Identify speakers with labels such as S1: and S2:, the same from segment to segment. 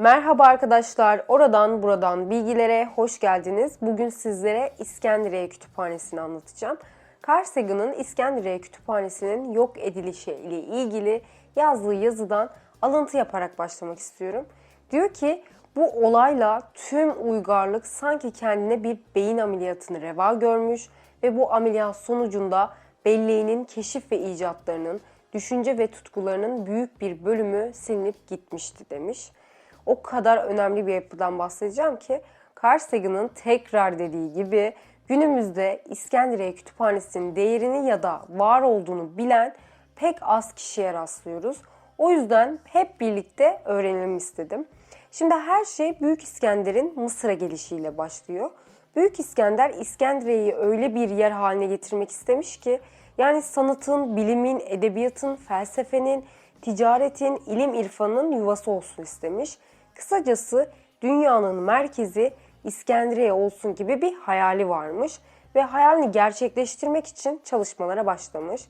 S1: Merhaba arkadaşlar, oradan buradan bilgilere hoş geldiniz. Bugün sizlere İskenderiye Kütüphanesi'ni anlatacağım. Carl Sagan'ın İskenderiye Kütüphanesi'nin yok edilişi ile ilgili yazdığı yazıdan alıntı yaparak başlamak istiyorum. Diyor ki bu olayla tüm uygarlık sanki kendine bir beyin ameliyatını reva görmüş ve bu ameliyat sonucunda belleğinin keşif ve icatlarının, düşünce ve tutkularının büyük bir bölümü silinip gitmişti demiş. O kadar önemli bir yapıdan bahsedeceğim ki Carl Sagan'ın tekrar dediği gibi günümüzde İskenderiye Kütüphanesi'nin değerini ya da var olduğunu bilen pek az kişiye rastlıyoruz. O yüzden hep birlikte öğrenelim istedim. Şimdi her şey Büyük İskender'in Mısır'a gelişiyle başlıyor. Büyük İskender İskenderiye'yi öyle bir yer haline getirmek istemiş ki yani sanatın, bilimin, edebiyatın, felsefenin, ticaretin, ilim irfanın yuvası olsun istemiş. Kısacası dünyanın merkezi İskenderiye olsun gibi bir hayali varmış ve hayalini gerçekleştirmek için çalışmalara başlamış.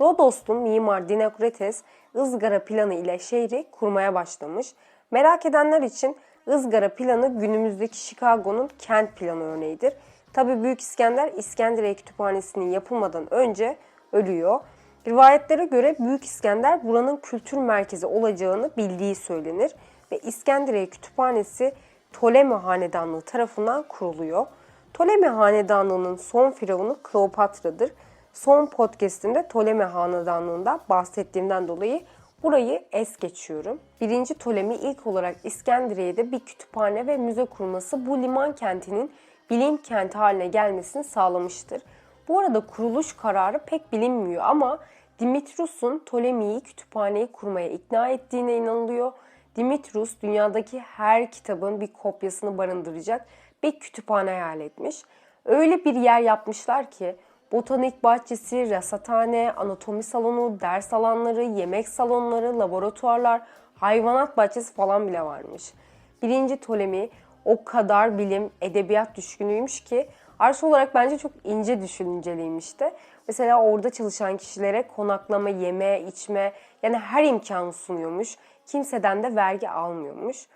S1: Rodos'un mimar Dinokrites ızgara planı ile şehri kurmaya başlamış. Merak edenler için ızgara planı günümüzdeki Chicago'nun kent planı örneğidir. Tabi Büyük İskender İskenderiye Kütüphanesi'nin yapılmadan önce ölüyor. Rivayetlere göre Büyük İskender buranın kültür merkezi olacağını bildiği söylenir ve İskenderiye Kütüphanesi Ptolemy Hanedanlığı tarafından kuruluyor. Ptolemy Hanedanlığı'nın son firavunu Kleopatra'dır. Son podcastimde Ptolemy Hanedanlığı'ndan bahsettiğimden dolayı burayı es geçiyorum. Birinci Ptolemy ilk olarak İskenderiye'de bir kütüphane ve müze kurması bu liman kentinin bilim kenti haline gelmesini sağlamıştır. Bu arada kuruluş kararı pek bilinmiyor ama Dimitrus'un Ptolemy'yi kütüphaneyi kurmaya ikna ettiğine inanılıyor. Dimitrus dünyadaki her kitabın bir kopyasını barındıracak bir kütüphane hayal etmiş. Öyle bir yer yapmışlar ki botanik bahçesi, rasathane, anatomi salonu, ders alanları, yemek salonları, laboratuvarlar, hayvanat bahçesi falan bile varmış. Birinci Ptolemy o kadar bilim, edebiyat düşkünüymüş ki arş olarak bence çok ince düşünceliymiş de. Mesela orada çalışan kişilere konaklama, yeme, içme yani her imkanı sunuyormuş. Kimseden de vergi almıyormuş.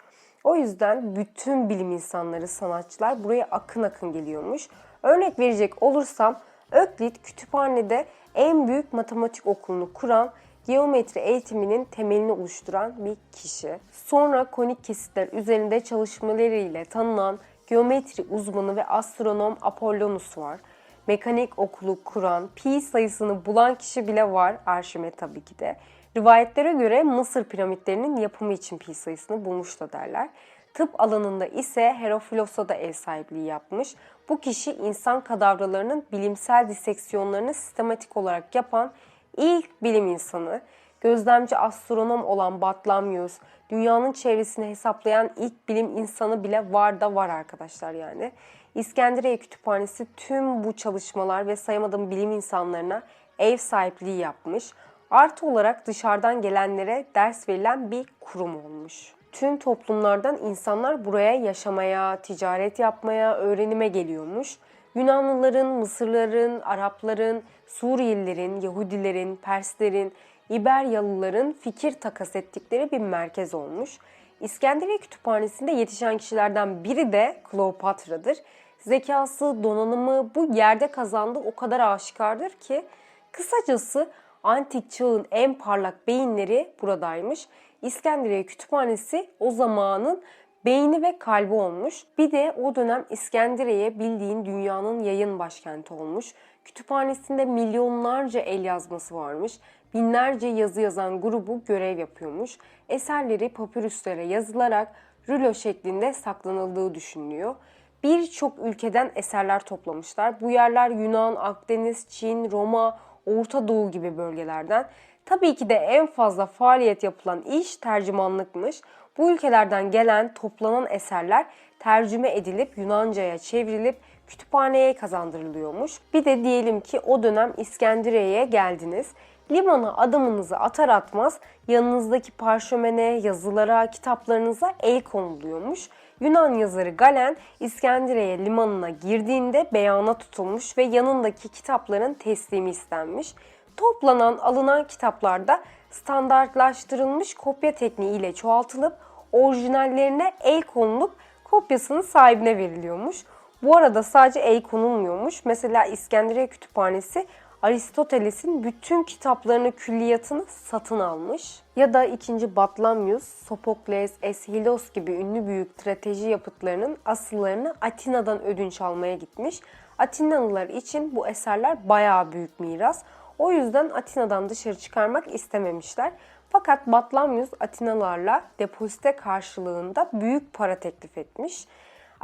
S1: O yüzden bütün bilim insanları, sanatçılar buraya akın akın geliyormuş. Örnek verecek olursam Öklit kütüphanede en büyük matematik okulunu kuran, geometri eğitiminin temelini oluşturan bir kişi. Sonra konik kesitler üzerinde çalışmalarıyla tanınan geometri uzmanı ve astronom Apollonus var. Mekanik okulu kuran, pi sayısını bulan kişi bile var Arşimet tabii ki de. Rivayetlere göre Mısır piramitlerinin yapımı için pi sayısını bulmuş da derler. Tıp alanında ise Herophilos'a da ev sahipliği yapmış. Bu kişi insan kadavralarının bilimsel diseksiyonlarını sistematik olarak yapan ilk bilim insanı. Gözlemci astronom olan Batlamyus, dünyanın çevresini hesaplayan ilk bilim insanı bile var da var arkadaşlar yani. İskenderiye Kütüphanesi tüm bu çalışmalar ve sayamadığım bilim insanlarına ev sahipliği yapmış. Artı olarak dışarıdan gelenlere ders verilen bir kurum olmuş. Tüm toplumlardan insanlar buraya yaşamaya, ticaret yapmaya, öğrenime geliyormuş. Yunanlıların, Mısırların, Arapların, Suriyelilerin, Yahudilerin, Perslerin, İberyalıların fikir takas ettikleri bir merkez olmuş. İskenderiye Kütüphanesi'nde yetişen kişilerden biri de Kleopatra'dır. Zekası, donanımı bu yerde kazandığı o kadar aşikardır ki kısacası antik çağın en parlak beyinleri buradaymış. İskenderiye Kütüphanesi o zamanın beyni ve kalbi olmuş. Bir de o dönem İskenderiye bildiğin dünyanın yayın başkenti olmuş. Kütüphanesinde milyonlarca el yazması varmış. Binlerce yazı yazan grubu görev yapıyormuş. Eserleri papürüslere yazılarak rulo şeklinde saklanıldığı düşünülüyor. Birçok ülkeden eserler toplamışlar. Bu yerler Yunan, Akdeniz, Çin, Roma, Orta Doğu gibi bölgelerden. Tabii ki de en fazla faaliyet yapılan iş tercümanlıkmış. Bu ülkelerden gelen toplanan eserler tercüme edilip Yunanca'ya çevrilip kütüphaneye kazandırılıyormuş. Bir de diyelim ki o dönem İskenderiye'ye geldiniz. Limana adımınızı atar atmaz yanınızdaki parşömene, yazılara, kitaplarınıza el konuluyormuş. Yunan yazarı Galen İskenderiye limanına girdiğinde beyana tutulmuş ve yanındaki kitapların teslimi istenmiş. Toplanan, alınan kitaplarda standartlaştırılmış kopya tekniği ile çoğaltılıp orijinallerine el konulup kopyasının sahibine veriliyormuş. Bu arada sadece el konulmuyormuş. Mesela İskenderiye Kütüphanesi Aristoteles'in bütün kitaplarını, külliyatını satın almış. Ya da 2. Batlamyus, Sopokles, Eshilos gibi ünlü büyük strateji yapıtlarının asıllarını Atina'dan ödünç almaya gitmiş. Atinalılar için bu eserler bayağı büyük miras. O yüzden Atina'dan dışarı çıkarmak istememişler. Fakat Batlamyus Atinalılarla depozite karşılığında büyük para teklif etmiş.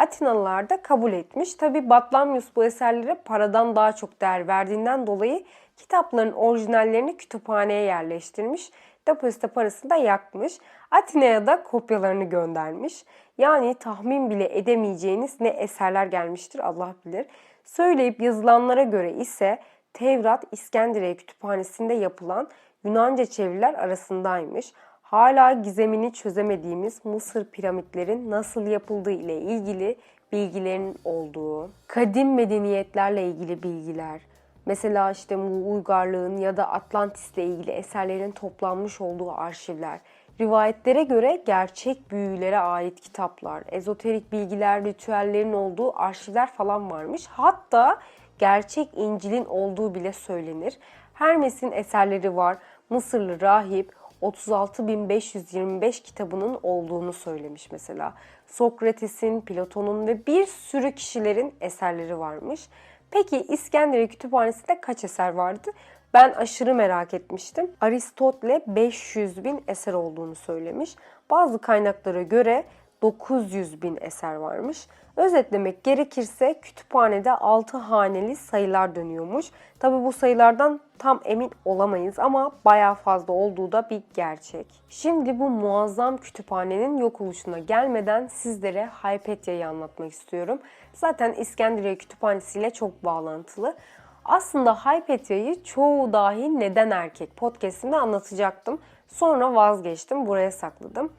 S1: Atinalılar da kabul etmiş. Tabi Batlamyus bu eserlere paradan daha çok değer verdiğinden dolayı kitapların orijinallerini kütüphaneye yerleştirmiş. Depozite parasını da yakmış. Atina'ya da kopyalarını göndermiş. Yani tahmin bile edemeyeceğiniz ne eserler gelmiştir Allah bilir. Söyleyip yazılanlara göre ise Tevrat İskenderiye Kütüphanesi'nde yapılan Yunanca çeviriler arasındaymış hala gizemini çözemediğimiz Mısır piramitlerin nasıl yapıldığı ile ilgili bilgilerin olduğu, kadim medeniyetlerle ilgili bilgiler, mesela işte Uygarlığın ya da Atlantis'le ilgili eserlerin toplanmış olduğu arşivler, rivayetlere göre gerçek büyülere ait kitaplar, ezoterik bilgiler, ritüellerin olduğu arşivler falan varmış. Hatta gerçek İncil'in olduğu bile söylenir. Hermes'in eserleri var. Mısırlı rahip 36.525 kitabının olduğunu söylemiş mesela. Sokrates'in, Platon'un ve bir sürü kişilerin eserleri varmış. Peki İskenderiye Kütüphanesi'nde kaç eser vardı? Ben aşırı merak etmiştim. Aristotle 500 bin eser olduğunu söylemiş. Bazı kaynaklara göre 900 bin eser varmış. Özetlemek gerekirse kütüphanede 6 haneli sayılar dönüyormuş. Tabi bu sayılardan tam emin olamayız ama baya fazla olduğu da bir gerçek. Şimdi bu muazzam kütüphanenin yok oluşuna gelmeden sizlere Hypatia'yı anlatmak istiyorum. Zaten İskenderiye Kütüphanesi ile çok bağlantılı. Aslında Hypatia'yı çoğu dahil neden erkek podcastinde anlatacaktım. Sonra vazgeçtim, buraya sakladım.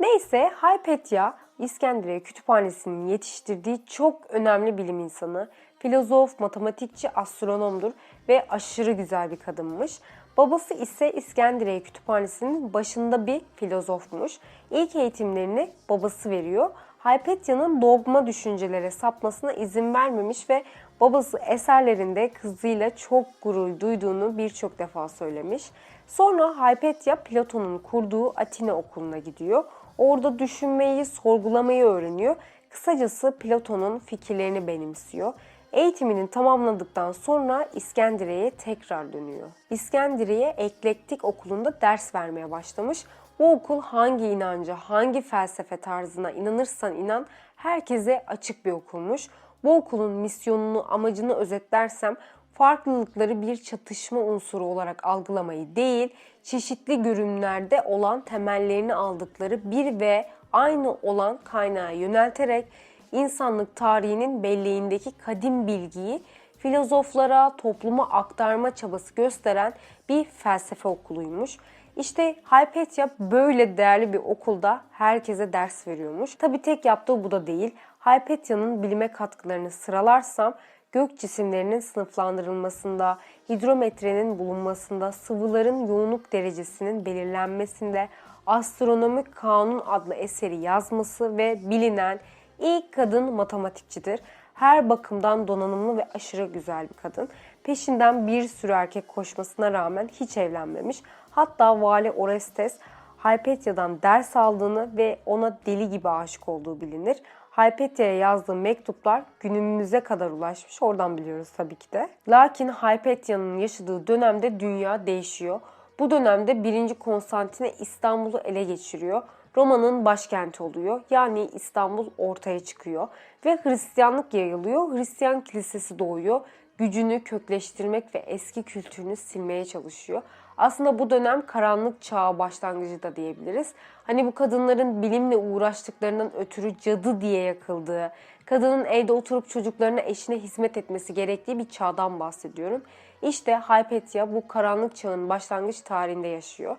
S1: Neyse Hypatia İskenderiye Kütüphanesi'nin yetiştirdiği çok önemli bilim insanı, filozof, matematikçi, astronomdur ve aşırı güzel bir kadınmış. Babası ise İskenderiye Kütüphanesi'nin başında bir filozofmuş. İlk eğitimlerini babası veriyor. Hypatia'nın dogma düşüncelere sapmasına izin vermemiş ve babası eserlerinde kızıyla çok gurur duyduğunu birçok defa söylemiş. Sonra Hypatia Platon'un kurduğu Atina okuluna gidiyor. Orada düşünmeyi, sorgulamayı öğreniyor. Kısacası Platon'un fikirlerini benimsiyor. Eğitimini tamamladıktan sonra İskenderiye'ye tekrar dönüyor. İskenderiye Eklektik Okulu'nda ders vermeye başlamış. Bu okul hangi inanca, hangi felsefe tarzına inanırsan inan herkese açık bir okulmuş. Bu okulun misyonunu, amacını özetlersem farklılıkları bir çatışma unsuru olarak algılamayı değil, çeşitli görünümlerde olan temellerini aldıkları bir ve aynı olan kaynağa yönelterek insanlık tarihinin belleğindeki kadim bilgiyi filozoflara, topluma aktarma çabası gösteren bir felsefe okuluymuş. İşte Hypatia böyle değerli bir okulda herkese ders veriyormuş. Tabi tek yaptığı bu da değil. Hypatia'nın bilime katkılarını sıralarsam gök cisimlerinin sınıflandırılmasında, hidrometrenin bulunmasında, sıvıların yoğunluk derecesinin belirlenmesinde, astronomik kanun adlı eseri yazması ve bilinen ilk kadın matematikçidir. Her bakımdan donanımlı ve aşırı güzel bir kadın. Peşinden bir sürü erkek koşmasına rağmen hiç evlenmemiş. Hatta Vali Orestes Hypatia'dan ders aldığını ve ona deli gibi aşık olduğu bilinir. Hypatia'ya yazdığı mektuplar günümüze kadar ulaşmış. Oradan biliyoruz tabii ki de. Lakin Hypatia'nın yaşadığı dönemde dünya değişiyor. Bu dönemde 1. Konstantine İstanbul'u ele geçiriyor. Roma'nın başkenti oluyor. Yani İstanbul ortaya çıkıyor ve Hristiyanlık yayılıyor. Hristiyan kilisesi doğuyor. Gücünü kökleştirmek ve eski kültürünü silmeye çalışıyor. Aslında bu dönem karanlık çağı başlangıcı da diyebiliriz. Hani bu kadınların bilimle uğraştıklarından ötürü cadı diye yakıldığı, kadının evde oturup çocuklarına eşine hizmet etmesi gerektiği bir çağdan bahsediyorum. İşte Hypatia bu karanlık çağın başlangıç tarihinde yaşıyor.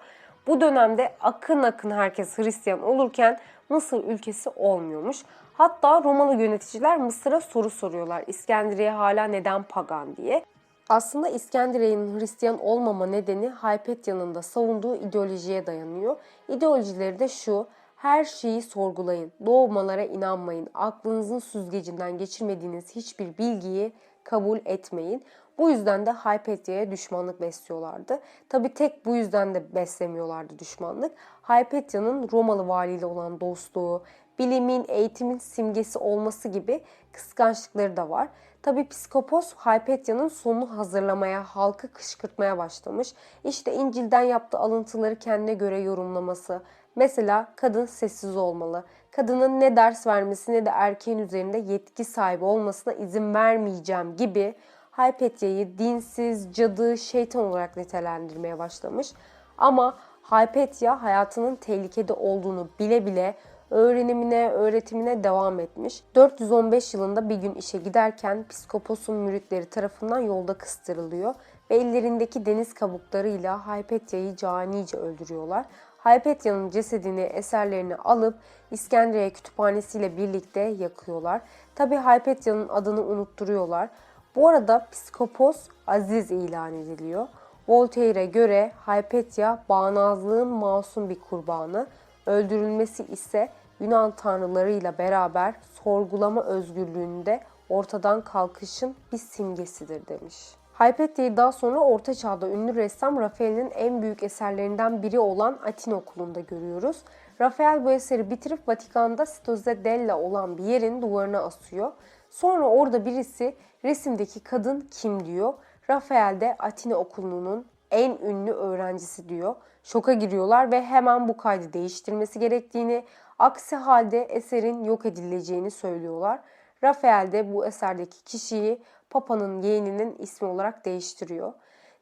S1: Bu dönemde akın akın herkes Hristiyan olurken Mısır ülkesi olmuyormuş. Hatta Romalı yöneticiler Mısır'a soru soruyorlar. İskenderiye hala neden pagan diye. Aslında İskenderiye'nin Hristiyan olmama nedeni Hypatia'nın da savunduğu ideolojiye dayanıyor. İdeolojileri de şu, Her şeyi sorgulayın. Doğmalara inanmayın. Aklınızın süzgecinden geçirmediğiniz hiçbir bilgiyi kabul etmeyin. Bu yüzden de Hypatia'ya düşmanlık besliyorlardı. Tabi tek bu yüzden de beslemiyorlardı düşmanlık. Hypatia'nın Romalı valiyle olan dostluğu, bilimin, eğitimin simgesi olması gibi kıskançlıkları da var. Tabi psikopos Hypatia'nın sonunu hazırlamaya, halkı kışkırtmaya başlamış. İşte İncil'den yaptığı alıntıları kendine göre yorumlaması. Mesela kadın sessiz olmalı. Kadının ne ders vermesi ne de erkeğin üzerinde yetki sahibi olmasına izin vermeyeceğim gibi Hypatia'yı dinsiz, cadı, şeytan olarak nitelendirmeye başlamış. Ama Hypatia hayatının tehlikede olduğunu bile bile öğrenimine, öğretimine devam etmiş. 415 yılında bir gün işe giderken psikoposun müritleri tarafından yolda kıstırılıyor ve ellerindeki deniz kabuklarıyla Hypatia'yı canice öldürüyorlar. Hypatia'nın cesedini, eserlerini alıp İskenderiye kütüphanesiyle birlikte yakıyorlar. Tabi Hypatia'nın adını unutturuyorlar. Bu arada psikopos aziz ilan ediliyor. Voltaire'e göre Hypatia bağnazlığın masum bir kurbanı, öldürülmesi ise Yunan tanrılarıyla beraber sorgulama özgürlüğünde ortadan kalkışın bir simgesidir demiş. Hypatia'yı daha sonra Orta Çağ'da ünlü ressam Rafael'in en büyük eserlerinden biri olan Atina Okulu'nda görüyoruz. Rafael bu eseri bitirip Vatikan'da Stoze Della olan bir yerin duvarına asıyor. Sonra orada birisi resimdeki kadın kim diyor. Rafael de Atina Okulu'nun en ünlü öğrencisi diyor. Şoka giriyorlar ve hemen bu kaydı değiştirmesi gerektiğini, aksi halde eserin yok edileceğini söylüyorlar. Rafael de bu eserdeki kişiyi Papa'nın yeğeninin ismi olarak değiştiriyor.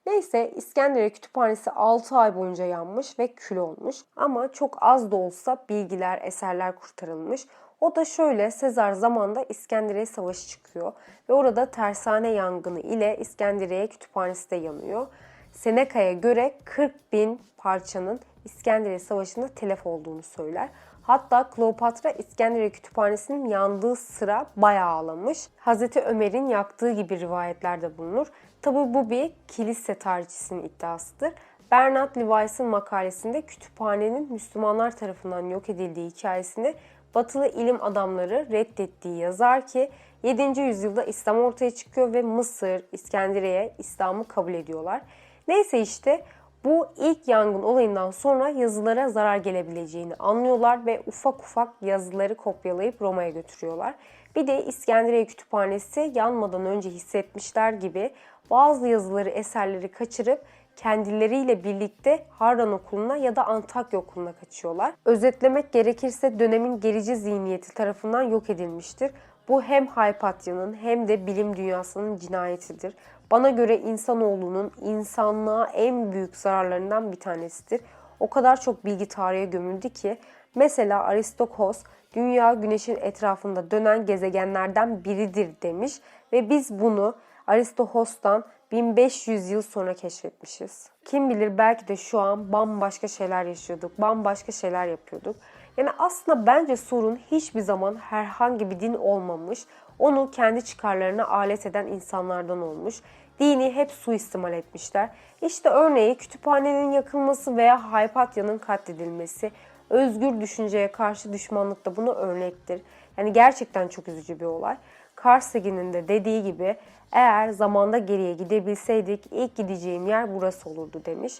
S1: Neyse İskenderiye Kütüphanesi 6 ay boyunca yanmış ve kül olmuş. Ama çok az da olsa bilgiler, eserler kurtarılmış. O da şöyle Sezar zamanında İskenderiye Savaşı çıkıyor ve orada tersane yangını ile İskenderiye Kütüphanesi de yanıyor. Seneca'ya göre 40 bin parçanın İskenderiye Savaşı'nda telef olduğunu söyler. Hatta Kleopatra İskenderiye Kütüphanesi'nin yandığı sıra bayağı ağlamış. Hazreti Ömer'in yaktığı gibi rivayetlerde bulunur. Tabi bu bir kilise tarihçisinin iddiasıdır. Bernard Lewis'ın makalesinde kütüphanenin Müslümanlar tarafından yok edildiği hikayesini batılı ilim adamları reddettiği yazar ki 7. yüzyılda İslam ortaya çıkıyor ve Mısır, İskenderiye İslam'ı kabul ediyorlar. Neyse işte bu ilk yangın olayından sonra yazılara zarar gelebileceğini anlıyorlar ve ufak ufak yazıları kopyalayıp Roma'ya götürüyorlar. Bir de İskenderiye Kütüphanesi yanmadan önce hissetmişler gibi bazı yazıları, eserleri kaçırıp kendileriyle birlikte Harran Okulu'na ya da Antakya Okulu'na kaçıyorlar. Özetlemek gerekirse dönemin gerici zihniyeti tarafından yok edilmiştir. Bu hem Hypatia'nın hem de bilim dünyasının cinayetidir. Bana göre insanoğlunun insanlığa en büyük zararlarından bir tanesidir. O kadar çok bilgi tarihe gömüldü ki mesela Aristokos dünya güneşin etrafında dönen gezegenlerden biridir demiş ve biz bunu Aristohos'tan 1500 yıl sonra keşfetmişiz. Kim bilir belki de şu an bambaşka şeyler yaşıyorduk, bambaşka şeyler yapıyorduk. Yani aslında bence sorun hiçbir zaman herhangi bir din olmamış. Onu kendi çıkarlarına alet eden insanlardan olmuş. Dini hep suistimal etmişler. İşte örneği kütüphanenin yakılması veya Haypatya'nın katledilmesi. Özgür düşünceye karşı düşmanlık da buna örnektir. Yani gerçekten çok üzücü bir olay. Carl Sagan'ın de dediği gibi eğer zamanda geriye gidebilseydik ilk gideceğim yer burası olurdu demiş.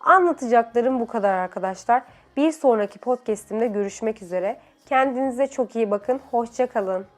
S1: Anlatacaklarım bu kadar arkadaşlar. Bir sonraki podcastimde görüşmek üzere. Kendinize çok iyi bakın. Hoşça kalın.